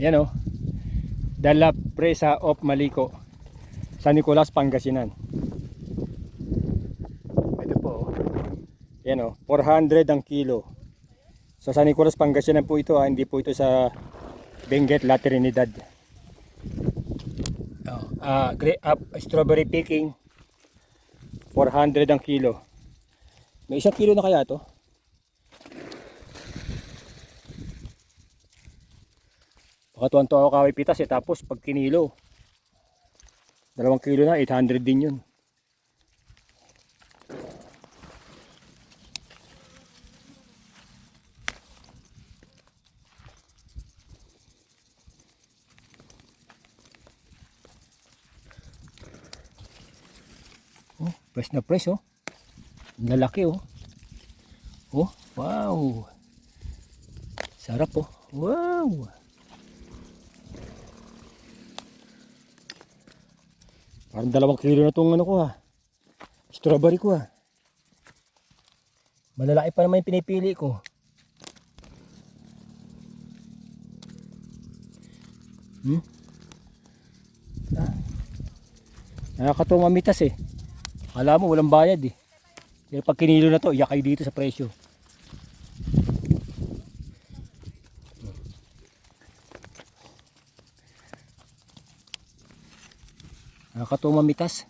Yan o. Dala Presa of Maliko. San Nicolas, Pangasinan. Ito po. oh. Yan o. 400 ang kilo. Sa San Nicolas, Pangasinan po ito. Ha. Hindi po ito sa Benguet, La Trinidad. Oh, ah, gra- ah, strawberry picking. 400 ang kilo. May isang kilo na kaya to? Baka tuwan to ako kaway pitas eh. Tapos pag kinilo, dalawang kilo na, 800 din yun. Oh, fresh na fresh oh. Lalaki oh. Oh, wow. Sarap oh. Wow. Parang dalawang kilo na itong ano ko ha. Strawberry ko ha. Malalaki pa naman yung pinipili ko. Hmm? Ah. Nakakatuwa mamitas eh. Akala mo walang bayad eh. Pero pag kinilo na to, yakay dito sa presyo. Nakakatuwa mamitas.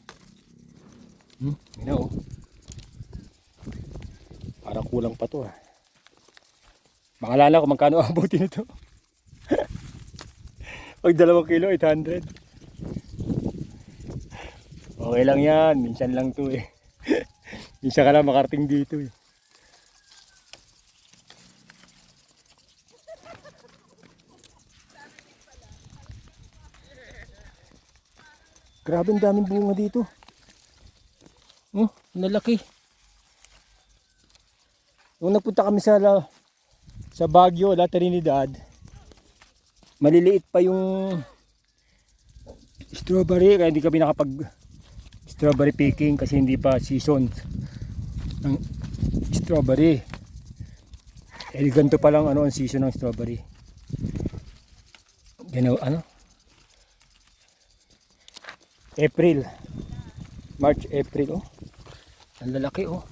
Hmm, yun oh. Parang kulang pa to ah. Makalala ko magkano abutin nito. Pag dalawang kilo, 800. Okay lang yan. Minsan lang to eh. Minsan ka lang makarating dito eh. Grabe ang daming bunga dito. Oh, nalaki. Nung nagpunta kami sa sa Baguio, La Trinidad, maliliit pa yung strawberry kaya hindi kami nakapag strawberry picking kasi hindi pa season ng strawberry. Eh ganito pa lang ano ang season ng strawberry. Gano ano? April. March, April oh. Ang lalaki oh.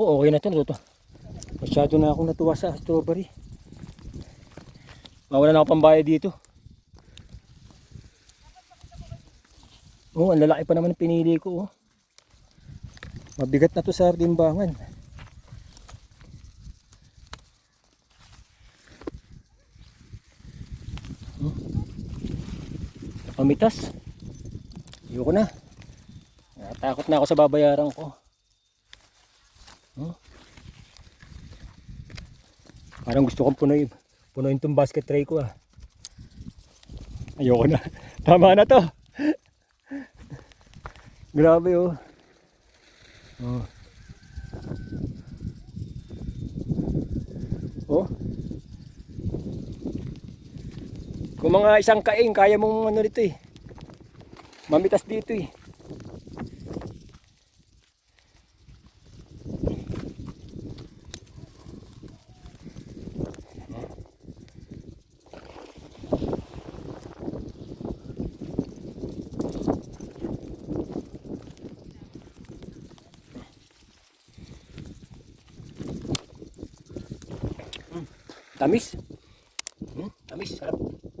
Oh, okay na 'to, natuto. Masyado na akong natuwa sa strawberry. Mawala na ako pambayad dito. Oh, ang lalaki pa naman pinili ko. Oh. Mabigat na to sa timbangan. Hmm. Pamitas. Ayoko na. Natakot na ako sa babayaran ko. Hmm. Parang gusto kong punuin, punuin tong basket tray ko ah. Ayoko na. Tama na to. Grabe oh. Oh. Oh. Kung mga isang kaing, kaya mong ano dito eh. Mamitas dito eh. Tamis. Hmm, tamis, sarap.